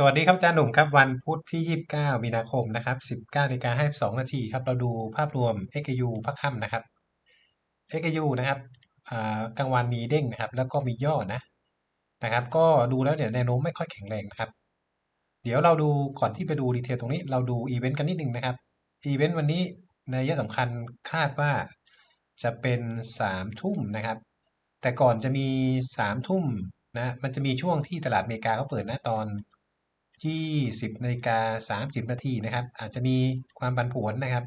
สวัสดีครับอาจารย์หนุ่มครับวันพุธที่ 29 มีนาคมนะครับ 19นาฬิกา52นาทีครับเราดูภาพรวม XAU พักค่ำนะครับ XAU นะครับกลางวันมีเด้งนะครับ แล้วก็มีย่อนะนะครับ ก็ดูแล้วเนี่ยแนวโน้มไม่ค่อยแข็งแรงนะครับ เดี๋ยวเราดูก่อนที่ไปดูดีเทลตรงนี้เราดูอีเวนต์กันนิดนึงนะครับอีเวนต์วันนี้ในยะสำคัญคาดว่าจะเป็น3ทุ่มนะครับ แต่ก่อนจะมี3ทุ่มนะมันจะมีช่วงที่ตลาดอเมริกาเขาเปิดนะตอน 20นาฬิกา30 นาทีนะครับ อาจจะมีความผันผวนนะครับ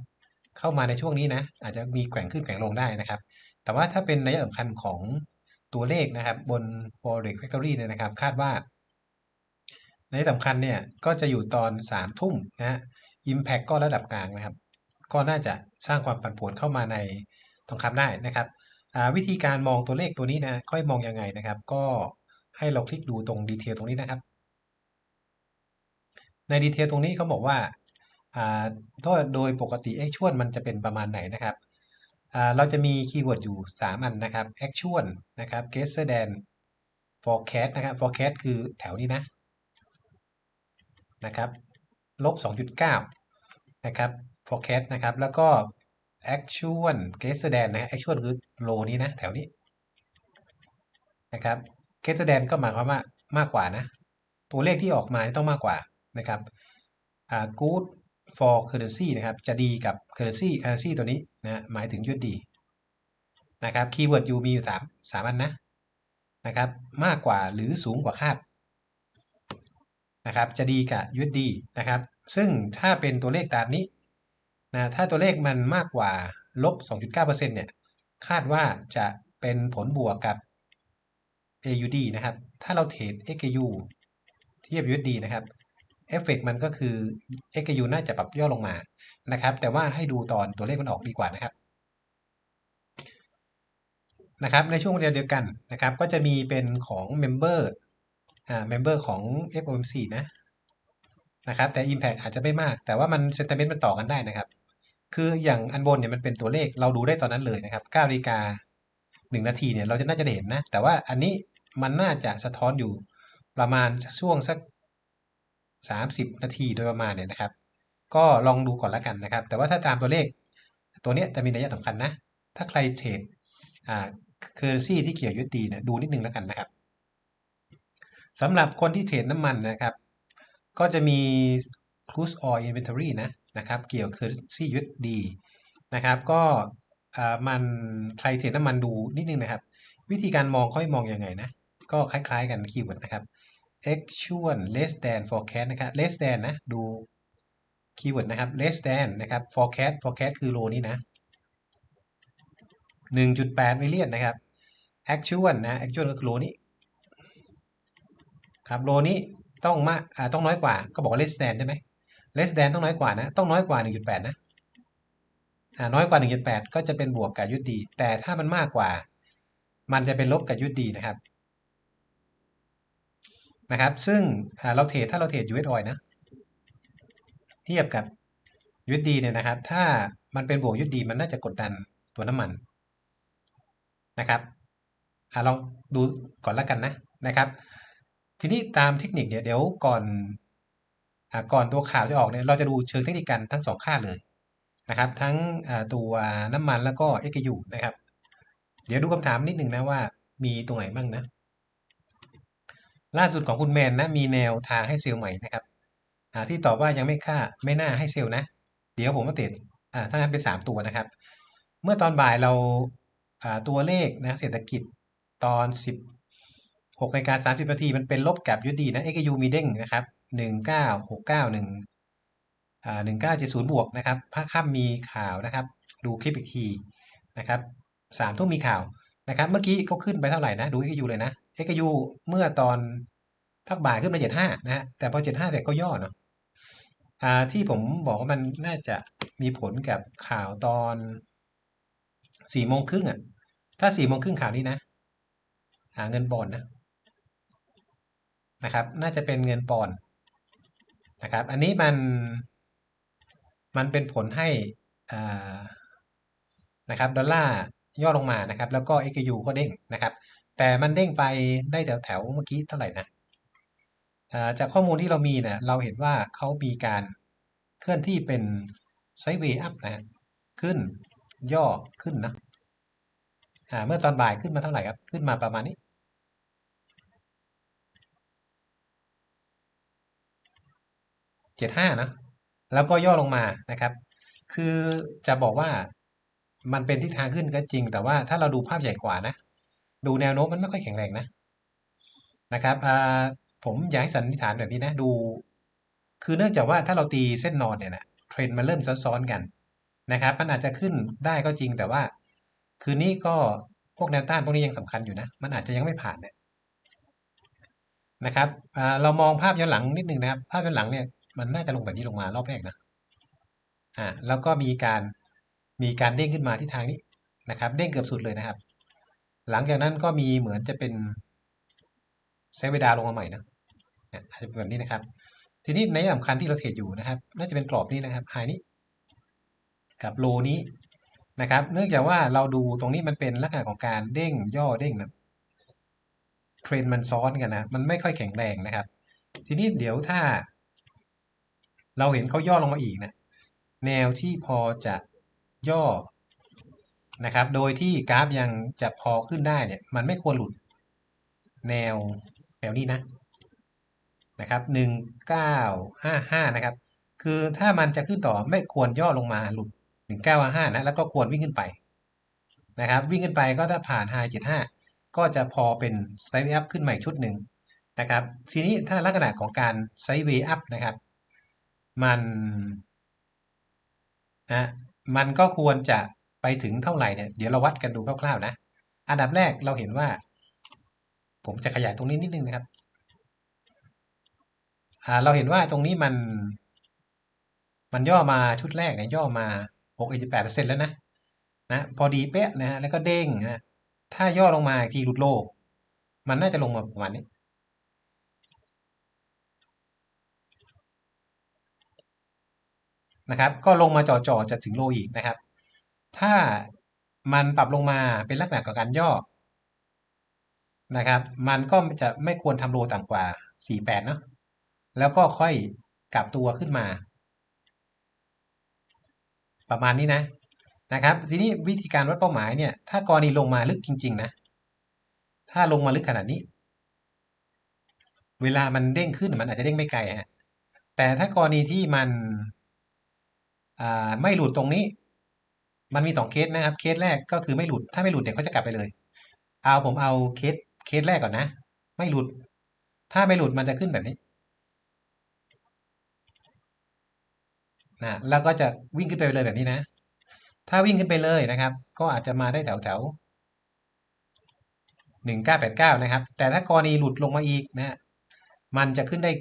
เข้ามาในช่วงนี้นะ อาจจะมีแกว่งขึ้นแกว่งลงได้นะครับ แต่ว่าถ้าเป็นในยสำคัญของตัวเลขนะครับ บน Forex Factory เนี่ยนะครับ คาดว่าในสำคัญเนี่ยก็จะอยู่ตอน3ทุ่มนะฮะ Impact ก็ระดับกลางนะครับ ก็น่าจะสร้างความผันผวนเข้ามาในทองคำได้นะครับ วิธีการมองตัวเลขตัวนี้นะค่อยมองยังไงนะครับ ก็ให้เราคลิกดูตรงดีเทลตรงนี้นะครับ ในดีเทลตรงนี้เขาบอกว่าถ้าโดยปกติ actual มันจะเป็นประมาณไหนนะครับ เราจะมีคีย์เวิร์ดอยู่ 3 อันนะครับ actual นะครับ greater than forecast นะครับ forecast คือแถวนี้นะนะครับลบ 2.9 นะครับ forecast นะครับ แล้วก็ actual greater than นะ actual คือ low นี้นะ แถวนี้นะครับ greater than ก็หมายความว่ามากกว่านะ ตัวเลขที่ออกมาต้องมากกว่า นะครับ good for currency นะครับ จะดีกับ currency currency ตัวนี้นะหมายถึง USD นะครับคีย์เวิร์ดมีอยู่3 3อันนะนะครับ มากกว่าหรือสูงกว่าคาดนะครับ จะดีกับ USD นะครับ ซึ่งถ้าเป็นตัวเลขตามนี้นะถ้าตัวเลขมันมากกว่าลบ 2.9%เนี่ย คาดว่าจะเป็นผลบวกกับ AUD นะครับ ถ้าเราเทรด XAU เทียบ USD นะครับ เอฟเฟกมันก็คือ XAU น่าจะปรับย่อลงมานะครับ แต่ว่าให้ดูตอนตัวเลขมันออกดีกว่านะครับนะครับ ในช่วงเดียวกันนะครับ ก็จะมีเป็นของ Member อ่า Member ของ FOMC นะนะครับ แต่ Impact อาจจะไม่มาก แต่ว่ามัน Sentiment มันต่อกันได้นะครับ คืออย่างอันบนเนี่ยมันเป็นตัวเลขเราดูได้ตอนนั้นเลยนะครับ9นาฬิกา1นาทีเนี่ยเราจะน่าจะเห็นนะ แต่ว่าอันนี้มันน่าจะสะท้อนอยู่ประมาณช่วงสัก 30 นาทีโดยประมาณเนี่ยนะครับ ก็ลองดูก่อนแล้วกันนะครับ แต่ว่าถ้าตามตัวเลข ตัวเนี้ยจะมีนัยสำคัญนะ ถ้าใครเทรดอ่าเคอร์ซี่ที่เกี่ยวยุดีเนี่ยดูนิดนึงแล้วกันนะครับสำหรับคนที่เทรดน้ำมันนะครับ ก็จะมี crude oil inventory นะนะครับ เกี่ยว currency USD นะครับ ก็มันใครเทรดน้ำมันดูนิดนึงนะครับ วิธีการมองค่อยมองยังไงนะ ก็คล้ายๆกันคีย์เวิร์ดนะครับ actual less than forecast นะครับ less than นะ ดูคีย์เวิร์ดนะครับ less than นะครับ forecast forecast คือโลนี้นะ 1.8มิลเลียนนะครับ actual นะ actual ก็คือโลนี้ ครับ โลนี้ต้องมากอ่าต้องน้อยกว่า ก็บอก less than ใช่ไหม less than ต้องน้อยกว่านะ ต้องน้อยกว่า 1.8 นะอ่าน้อยกว่า 1.8 ก็จะเป็นบวกกับยุดดี แต่ถ้ามันมากกว่า มันจะเป็นลบกับยุดดีนะครับ นะครับซึ่งเราเทรดถ้าเราเทรด US oil นะ เทียบกับ USD เนี่ยนะครับ ถ้ามันเป็นบวก USD มันน่าจะกดดันตัวน้ำมันนะครับอลองดูก่อนแล้วกันนะนะครับ ทีนี้ตามเทคนิคเนี่ยเดี๋ยวก่อนอก่อนตัวข่าวจะออกเนี่ยเราจะดูเชิงเทคนิคกันทั้งสองค่าเลยนะครับ ทั้งตัวน้ำมันแล้วก็ XU นะครับ เดี๋ยวดูคำถามนิดหนึ่งนะว่ามีตรงไหนบ้างนะ ล่าสุดของคุณแมนนะมีแนวทางให้เซลล์ใหม่นะครับที่ตอบว่ายังไม่ค่าไม่น่าให้เซลล์นะ เดี๋ยวผมมาติดถ้างั้นเป็น 3 ตัวนะครับ เมื่อตอนบ่ายเราตัวเลขนะเศรษฐกิจตอน 16นาฬิกา30นาทีมันเป็นลบกับยุดีนะ XU มีเด้งนะครับ19691อ่า1970บวกนะครับภาคค่ำมีข่าวนะครับ ดูคลิปอีกทีนะครับ3ทุ่มมีข่าวนะครับ เมื่อกี้เขาขึ้นไปเท่าไหร่นะ ดู XU เลยนะ XU เมื่อตอนพักบ่ายขึ้นมาเจ็ดห้านะฮะแต่พอเจ็ดห้าแต่ก็ย่อเนาะอ่าที่ผมบอกว่ามันน่าจะมีผลกับข่าวตอนสี่โมงครึ่งอะ ถ้าสี่โมงครึ่งข่าวนี้นะหาเงินปอนนะนะครับ น่าจะเป็นเงินปอนนะครับ อันนี้มันมันเป็นผลให้อ่านะครับดอลลาร์ย่อลงมานะครับ แล้วก็ XU ก็เด้งนะครับ แต่มันเด้งไปได้แถวแถวเมื่อกี้เท่าไหร่นะจากข้อมูลที่เรามีเนี่ยเราเห็นว่าเขามีการเคลื่อนที่เป็นไซด์เวย์อัพนะขึ้นย่อขึ้นนะเมื่อตอนบ่ายขึ้นมาเท่าไหร่ครับ ขึ้นมาประมาณนี้เจ็ดห้านะแล้วก็ย่อลงมานะครับ คือจะบอกว่ามันเป็นทิศทางขึ้นก็จริง แต่ว่าถ้าเราดูภาพใหญ่กว่านะ ดูแนวโน้มมันไม่ค่อยแข็งแรงนะนะครับผมอยากให้สันนิษฐานแบบนี้นะดู คือเนื่องจากว่าถ้าเราตีเส้นนอนเนี่ยนะเทรนด์มันเริ่มซ้อนๆกันนะครับมันอาจจะขึ้นได้ก็จริงแต่ว่า คืนนี้ก็พวกแนวต้านพวกนี้ยังสำคัญอยู่นะ มันอาจจะยังไม่ผ่านเนี่ยนะครับเรามองภาพย้อนหลังนิดนึงนะครับ ภาพย้อนหลังเนี่ยมันน่าจะลงแบบนี้ลงมารอบแรกนะอ่าแล้วก็มีการมีการเด้งขึ้นมาที่ทางนี้นะครับ เด้งเกือบสุดเลยนะครับ หลังจากนั้นก็มีเหมือนจะเป็นเซเวดาลงมาใหม่นะเนี่ยอาจจะเป็นแบบนี้นะครับ ทีนี้ในสำคัญที่เราเทรดอยู่นะครับ น่าจะเป็นกรอบนี้นะครับไฮนี้ กับโลนี้นะครับ เนื่องจากว่าเราดูตรงนี้มันเป็นลักษณะของการเด้งย่อเด้งนะเทรนมันซ้อนกันนะ มันไม่ค่อยแข็งแรงนะครับ ทีนี้เดี๋ยวถ้า เราเห็นเขาย่อลงมาอีกนะแนวที่พอจะย่อ นะครับ โดยที่กราฟยังจะพอขึ้นได้เนี่ย มันไม่ควรหลุดแนวแนวนี้นะนะครับหนึ่งเก้าห้าห้านะครับ คือถ้ามันจะขึ้นต่อไม่ควรย่อลงมาหลุดหนึ่งเก้าห้านะ แล้วก็ควรวิ่งขึ้นไปนะครับ วิ่งขึ้นไปก็ถ้าผ่านไฮเจ็ดห้าก็จะพอเป็นไซด์อัพขึ้นใหม่ชุดหนึ่งนะครับ ทีนี้ถ้าลักษณะของการไซด์เวอัพนะครับ มันนะมันก็ควรจะ ไปถึงเท่าไหร่เนี่ยเดี๋ยวเราวัดกันดูคร่าวๆนะอันดับแรกเราเห็นว่า ผมจะขยายตรงนี้นิดนึงนะครับเราเห็นว่าตรงนี้มัน มันย่อมาชุดแรกเนี่ยย่อมา6-8%แล้วนะนะพอดีเป๊ะนะฮะแล้วก็เด้งนะถ้าย่อลงมากทีหลุดโล มันน่าจะลงมาประมาณนี้นะครับ ก็ลงมาจ่อๆจะถึงโลอีกนะครับ ถ้ามันปรับลงมาเป็นลักษณะของการย่อนะครับ มันก็จะไม่ควรทำโลต่ำกว่า 48 เนาะแล้วก็ค่อยกลับตัวขึ้นมา ประมาณนี้นะนะครับ ทีนี้วิธีการวัดเป้าหมายเนี่ย ถ้ากรณีลงมาลึกจริง ๆ นะ ถ้าลงมาลึกขนาดนี้ เวลามันเด้งขึ้นมันอาจจะเด้งไม่ไกลฮะแต่ถ้ากรณีที่มันไม่หลุดตรงนี้ มันมีสองเคสนะครับ เคสแรกก็คือไม่หลุด ถ้าไม่หลุดเดี๋ยวเขาจะกลับไปเลย เอาผมเอาเคสเคสแรกก่อนนะ ไม่หลุด ถ้าไม่หลุดมันจะขึ้นแบบนี้นะแล้วก็จะวิ่งขึ้นไปเลยแบบนี้นะ ถ้าวิ่งขึ้นไปเลยนะครับ ก็อาจจะมาได้แถวแถวหนึ่งเก้าแปดเก้านะครับ แต่ถ้ากรณีหลุดลงมาอีกนะ มันจะขึ้นได้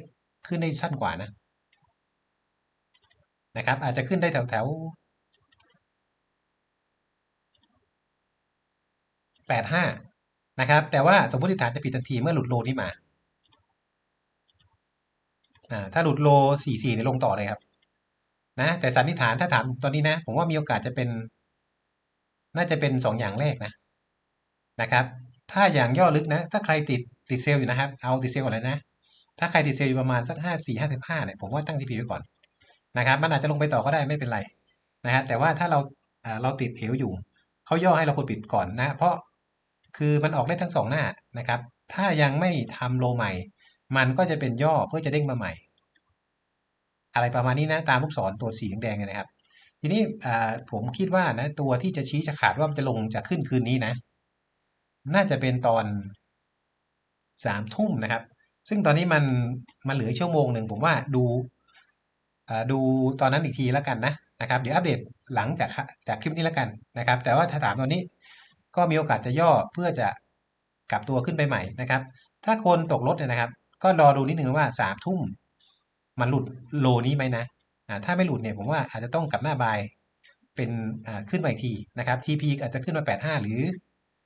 ขึ้นได้สั้นกว่านะนะครับ อาจจะขึ้นได้แถวแถว แปดห้านะครับ แต่ว่าสมมติฐานจะผิดทันทีเมื่อหลุดโลนี้มา ถ้าหลุดโลสี่สี่เนี่ยลงต่อเลยครับนะแต่สันนิษฐานถ้าถามตอนนี้นะ ผมว่ามีโอกาสจะเป็น น่าจะเป็นสองอย่างแรกนะนะครับ ถ้าอย่างย่อลึกนะ ถ้าใครติดติดเซลล์อยู่นะครับ เอาติดเซลล์ก่อนเลยนะ ถ้าใครติดเซลล์อยู่ประมาณสักห้าสี่ห้าสิบห้าเนี่ยผมว่าตั้งทีพีไว้ก่อนนะครับ มันอาจจะลงไปต่อก็ได้ไม่เป็นไรนะฮะแต่ว่าถ้าเราเราติดเหวอยู่เขาย่อให้เรากดปิดก่อนนะ เพราะ คือมันออกได้ทั้งสองหน้านะครับ ถ้ายังไม่ทำโลใหม่ มันก็จะเป็นย่อเพื่อจะเด้งมาใหม่ อะไรประมาณนี้นะตามลูกศรตัวสีแดงเนี่ยนะครับ ทีนี้ผมคิดว่านะตัวที่จะชี้จะขาดว่ามันจะลงจะขึ้นคืนนี้นะ น่าจะเป็นตอนสามทุ่มนะครับ ซึ่งตอนนี้มันมันเหลือชั่วโมงหนึ่งผมว่าดูดูตอนนั้นอีกทีแล้วกันนะนะครับ เดี๋ยวอัปเดตหลังจากจากคลิปนี้แล้วกันนะครับ แต่ว่าถ้าถามตอนนี้ ก็มีโอกาสจะย่อเพื่อจะกลับตัวขึ้นไปใหม่นะครับ ถ้าคนตกรถเนี่ยนะครับ ก็รอดูนิดนึงว่าสามทุ่มมันหลุดโลนี้ไหมนะถ้าไม่หลุดเนี่ยผมว่าอาจจะต้องกลับหน้าบายเป็นขึ้นมาอีกทีนะครับ TP อาจจะขึ้นมา 85 หรือ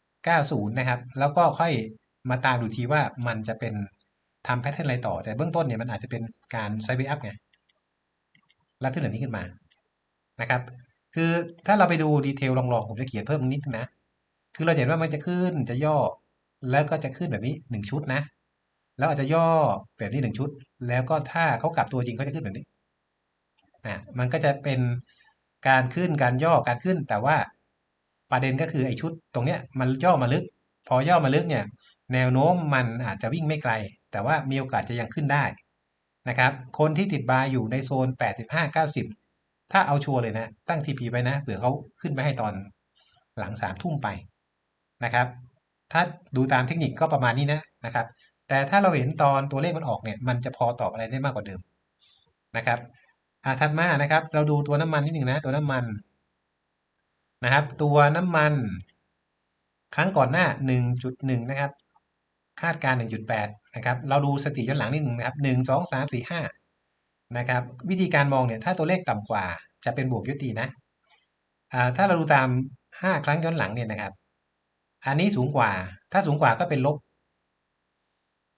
90 นะครับ แล้วก็ค่อยมาตามดูทีว่ามันจะเป็นทำแพทเทิร์นอะไรต่อ แต่เบื้องต้นเนี่ยมันอาจจะเป็นการไซด์เวอัพไงแล้วขึ้นแบบนี้ขึ้นมานะครับ คือถ้าเราไปดูดีเทลลองๆ ผมจะเขียนเพิ่มนิดนะ คือเราเห็นว่ามันจะขึ้นจะย่อ แล้วก็จะขึ้นแบบนี้หนึ่งชุดนะ แล้วอาจจะย่อแบบนี้หนึ่งชุด แล้วก็ถ้าเขากลับตัวจริงเขาจะขึ้นแบบนี้นะมันก็จะเป็นการขึ้นการย่อการขึ้น แต่ว่าประเด็นก็คือไอ้ชุด ตรงเนี้ยมันย่อมาลึก พอย่อมาลึกเนี่ยแนวโน้มมันอาจจะวิ่งไม่ไกล แต่ว่ามีโอกาสจะยังขึ้นได้นะครับ คนที่ติดบายอยู่ในโซน 85 90 ถ้าเอาชัวร์เลยนะ ตั้ง TP ไปนะเผื่อเขาขึ้นไปให้ตอนหลังสามทุ่มไป นะครับ ถ้าดูตามเทคนิคก็ประมาณนี้นะนะครับ แต่ถ้าเราเห็นตอนตัวเลขมันออกเนี่ย มันจะพอตอบอะไรได้มากกว่าเดิมนะครับอ่าถัดมานะครับ เราดูตัวน้ำมันนิดหนึ่งนะ ตัวน้ำมันนะครับ ตัวน้ำมัน ครั้งก่อนหน้า 1.1 นะครับ คาดการณ์1.8 นะครับ เราดูสติย้อนหลังนิดหนึ่งนะครับ 1 2 3 4 5 นะครับ วิธีการมองเนี่ย ถ้าตัวเลขต่ำกว่า จะเป็นบวกยุตินะอ่าถ้าเราดูตาม 5 ครั้งย้อนหลังเนี่ยนะครับ อันนี้สูงกว่า ถ้าสูงกว่าก็เป็นลบ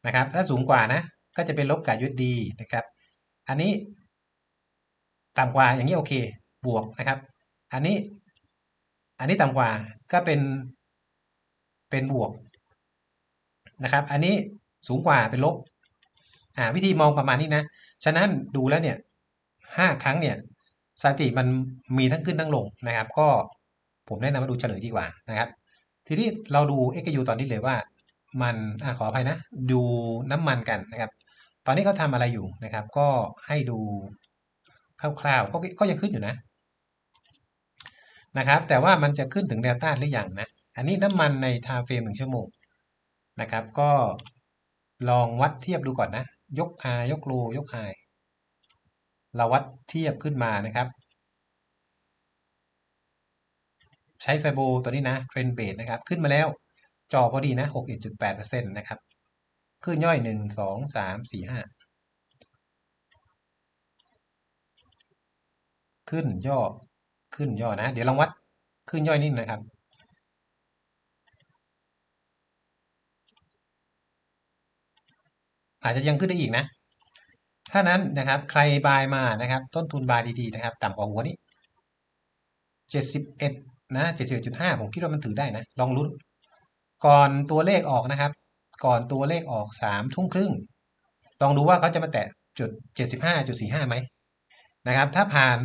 นะครับ ถ้าสูงกว่านะ ก็จะเป็นลบกับยุดีนะครับ อันนี้ต่ำกว่าอย่างนี้โอเค บวกนะครับ อันนี้ อันนี้ต่ำกว่าก็เป็น เป็นบวกนะครับ อันนี้สูงกว่าเป็นลบ อ่า วิธีมองประมาณนี้นะ ฉะนั้นดูแล้วเนี่ยห้าครั้งเนี่ยสถิติมันมีทั้งขึ้นทั้งลงนะครับ ก็ผมแนะนำมาดูเฉลยดีกว่านะครับ ทีนี้เราดู XU ตอนนี้เลยว่ามันอขออภัยนะ ดูน้ำมันกันนะครับ ตอนนี้เขาทำอะไรอยู่นะครับ ก็ให้ดูคร่าวๆก็ก็ยังขึ้นอยู่นะนะครับ แต่ว่ามันจะขึ้นถึงแนวต้านหรือยังนะ อันนี้น้ำมันในทม์เฟรมหนึ่งชั่วโมงนะครับ ก็ลองวัดเทียบดูก่อนนะ ยกไฮยกโลยกไฮเราวัดเทียบขึ้นมานะครับ ใช้ไฟโบตัวนี้นะเทรนเบสนะครับ ขึ้นมาแล้วจอพอดีนะ61.8%นะครับ ขึ้นย่อย1 2 3 4 5ขึ้นย่อขึ้นย่อนะ เดี๋ยวลองวัดขึ้นย่อยนิดนะครับ อาจจะยังขึ้นได้อีกนะ ถ้านั้นนะครับใครบายมานะครับ ต้นทุนบายดีๆนะครับ ต่ำกว่าหัวนี้71 นะ71.5ผมคิดว่ามันถือได้นะ ลองลุ้น ก่อนตัวเลขออกนะครับ ก่อนตัวเลขออก3ทุ่มครึ่ง ลองดูว่าเขาจะมาแตะจุด75.45ไหมนะครับ ถ้าผ่าน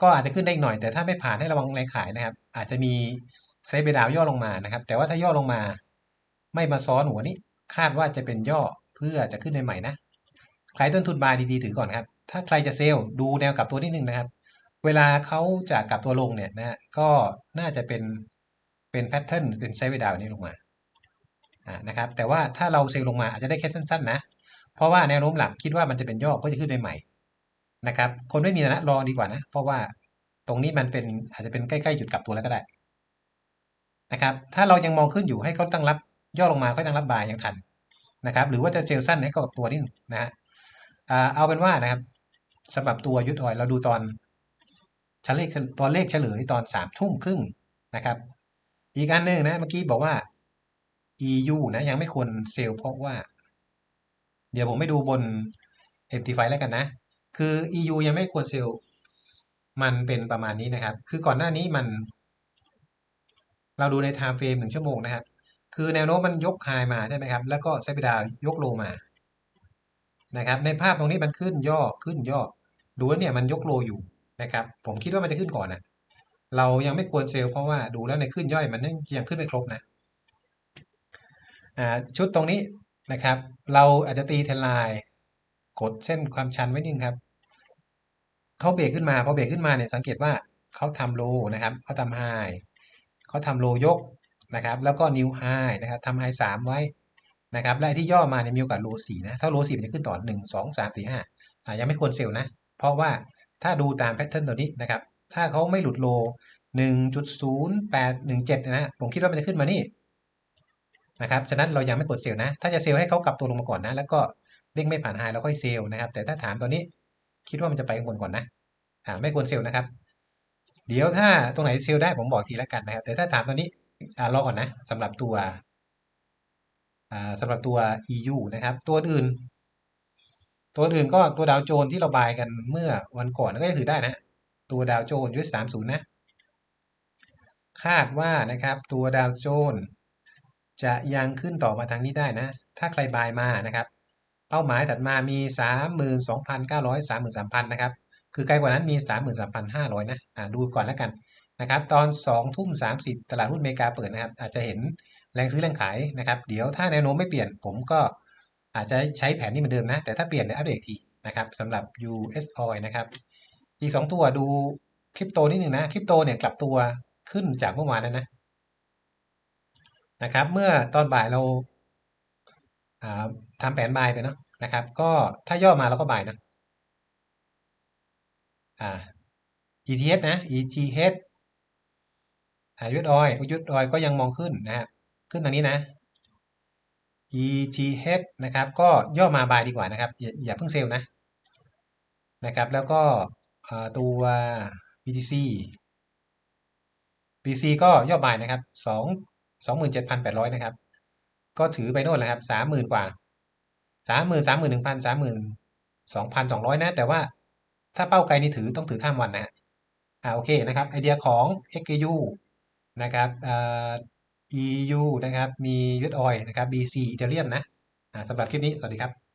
ก็อาจจะขึ้นได้อีกหน่อย แต่ถ้าไม่ผ่านให้ระวังแรงขายนะครับ อาจจะมีเซฟเบดาวย่อลงมานะครับ แต่ว่าถ้าย่อลงมา ไม่มาซ้อนหัวนี้ คาดว่าจะเป็นย่อเพื่อจะขึ้นในใหม่นะใครต้นทุนบายดีๆถือก่อนครับ ถ้าใครจะเซลล์ดูแนวกลับตัวนิดนึงนะครับ เวลาเขาจะกลับตัวลงเนี่ยนะก็น่าจะเป็นเป็นแพทเทิร์นเป็นไซด์เวดาวนี้ลงมาอ่านะครับแต่ว่าถ้าเราเซลลงมาอาจจะได้แค่สั้นๆนะ เพราะว่าแนวโน้มหลักคิดว่ามันจะเป็นย่อก็จะขึ้นในใหม่นะครับ คนไม่มีนะรอดีกว่านะ เพราะว่าตรงนี้มันเป็นอาจจะเป็นใกล้ๆจุดกลับตัวแล้วก็ได้นะครับ ถ้าเรายังมองขึ้นอยู่ให้เขาตั้งรับย่อลงมาค่อยตั้งรับบายยังทันนะครับ หรือว่าจะเซลล์สั้นให้กับตัวนี้นะฮะเอาเป็นว่านะครับสำหรับตัวยุดออยเราดูตอน ชเลขตัวเลขเฉลยตอนสามทุ่มครึ่งนะครับ อีกอันหนึ่งนะเมื่อกี้บอกว่า EU นะยังไม่ควรเซลล์เพราะว่า เดี๋ยวผมไม่ดูบน MT5 แล้วกันนะ คือ EU ยังไม่ควรเซลล์มันเป็นประมาณนี้นะครับ คือก่อนหน้านี้มัน เราดูใน time frame หนึ่งชั่วโมงนะครับ คือแนวโน้มมันยกไฮมาใช่ไหมครับ แล้วก็ไซบิดายกโลมานะครับ ในภาพตรงนี้มันขึ้นย่อขึ้นย่อดูว่าเนี่ยมันยกโลอยู่ นะครับ ผมคิดว่ามันจะขึ้นก่อนนะเรายังไม่ควรเซลล์เพราะว่าดูแล้วในขึ้นย่อยมันยังขึ้นไม่ครบนะชุดตรงนี้นะครับ เราอาจจะตีเทนไลน์กดเส้นความชันไว้นิดครับเขาเบรกขึ้นมาพอเบรกขึ้นมาเนี่ยสังเกตว่าเขาทำโลนะครับเขาทำไฮเขาทำโลยกนะครับ แล้วก็นิวไฮนะครับทำไฮสามไว้นะครับและที่ย่อมาเนี่ยมีโอกาสโลสี่นะถ้าโลสี่มันจะขึ้นต่อหนึ่งสองสามสี่ห้ายังไม่ควรเซลล์นะ เพราะว่า ถ้าดูตามแพทเทิร์นตัวนี้นะครับ ถ้าเขาไม่หลุดโลหนึ่งจุดศูนะ ผมคิดว่ามันจะขึ้นมานี่นะครับ ฉะนั้นเรายังไม่กดเซลล์นะ ถ้าจะเซลล์ให้เขากลับตัวลงมาก่อนนะ แล้วก็เด้งไม่ผ่านไฮแล้วค่อยเซลล์นะครับ แต่ถ้าถามตอนนี้ คิดว่ามันจะไปข้างบนก่อนนะอ่าไม่ควรเซลล์นะครับ เดี๋ยวถ้าตรงไหนเซลล์ได้ผมบอกทีละกันนะครับ แต่ถ้าถามตอนนี้อ่ารอก่อนนะสำหรับตัวอ่าสำหรับตัว EU นะครับ ตัวอื่น ตัวอื่นก็ตัวดาวโจนที่เราบายกันเมื่อวันก่อนก็ถือได้นะ ตัวดาวโจนยุทธสามศูนย์นะ คาดว่านะครับตัวดาวโจนจะยังขึ้นต่อมาทางนี้ได้นะ ถ้าใครบายมานะครับ เป้าหมายถัดมามี 32,900 33,000นะครับคือไกลกว่านั้นมี 33,500 นะอ่าดูก่อนแล้วกันนะครับ ตอน2ทุ่ม30 ตลาดหุ้นอเมริกาเปิดนะครับ อาจจะเห็นแรงซื้อแรงขายนะครับ เดี๋ยวถ้าแนวโน้มไม่เปลี่ยนผมก็ อาจจะใช้แผนนี้เหมือนเดิมนะ แต่ถ้าเปลี่ยนเดี๋ยอัปเดตอีกทีนะครับสำหรับ US Oil นะครับ อีก 2 ตัวดูคริปโตนิดหนึ่งนะคริปโตเนี่ยกลับตัวขึ้นจากเมื่อวานแล้วนะนะครับ เมื่อตอนบ่ายเราทำแผนบายไปเนาะนะครับ ก็ถ้าย่อมาเราก็บายนะอ่า ETH นะ ETH อ่ายุดออยยุดออยก็ยังมองขึ้นนะครับขึ้นทางนี้นะ ETH นะครับ ก็ย่อมาบายดีกว่านะครับอย่าอย่าเพิ่งเซลนะนะครับ แล้วก็ตัว BTC BTC ก็ย่อบายนะครับสองสองหมื่นเจ็ดพันแปดร้อยนะครับ ก็ถือไปโน่นแหละครับสามหมื่นกว่าสามหมื่นสามหมื่นหนึ่งพันสามหมื่นสองพันสองร้อยนะ แต่ว่าถ้าเป้าไกลนี่ถือต้องถือข้ามวันนะอ่าโอเคนะครับ ไอเดียของ XKU นะครับอ่า EU นะครับ มียุดออยนะครับ BC อิตาเลียนนะอ่าสำหรับคลิปนี้ สวัสดีครับ